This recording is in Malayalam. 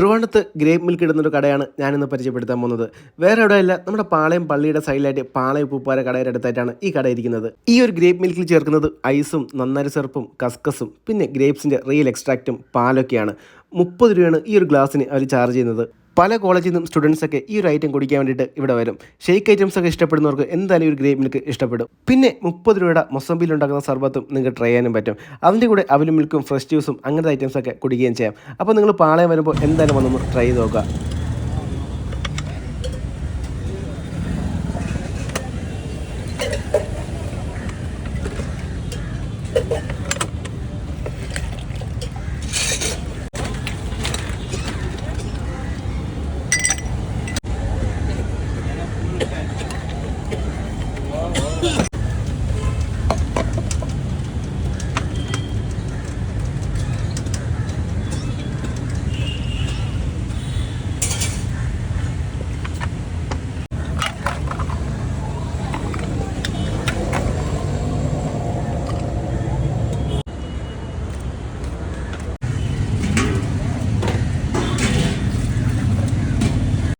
ട്രിവാണ്ടത്ത് ഗ്രേപ്പ് മിൽക്ക് ഇടുന്നൊരു കടയാണ് ഞാനിന്ന് പരിചയപ്പെടുത്താൻ പോകുന്നത്. വേറെ എവിടെയല്ല നമ്മുടെ പാളയം പള്ളിയുടെ സൈഡിലായിട്ട് പാളയം പൂപ്പാര കടയുടെ അടുത്തായിട്ടാണ് ഈ കട ഇരിക്കുന്നത്. ഈ ഒരു ഗ്രേപ്പ് മിൽക്കിൽ ചേർക്കുന്നത് ഐസും നന്നാരി സെർപ്പും കസ്കസും പിന്നെ ഗ്രേപ്സിന്റെ റിയൽ എക്സ്ട്രാക്റ്റും പാലൊക്കെയാണ്. മുപ്പത് രൂപയാണ് ഈ ഒരു ഗ്ലാസ്സിന് അവർ ചാർജ് ചെയ്യുന്നത്. പല കോളേജിൽ നിന്നും സ്റ്റുഡൻസൊക്കെ ഈ ഒരു ഐറ്റം കുടിക്കാൻ വേണ്ടിയിട്ട് ഇവിടെ വരും. ഷെയ്ക്ക് ഐറ്റംസ് ഒക്കെ ഇഷ്ടപ്പെടുന്നവർക്ക് എന്തായാലും ഒരു ഗ്രേപ്പ് മിൽക്ക് ഇഷ്ടപ്പെടും. പിന്നെ മുപ്പത് രൂപയുടെ മൊസംബിയിൽ ഉണ്ടാക്കുന്ന സർബത്തും നിങ്ങൾക്ക് ട്രൈ ചെയ്യാനും പറ്റും. അതിന്റെ കൂടെ അവലും മിൽക്കും ഫ്രഷ് ജ്യൂസും അങ്ങനത്തെ ഐറ്റംസ് ഒക്കെ കുടിക്കുകയും ചെയ്യാം. അപ്പോൾ നിങ്ങൾ പാളയം വരുമ്പോൾ എന്തായാലും വന്നൊന്ന് ട്രൈ ചെയ്ത് നോക്കുക.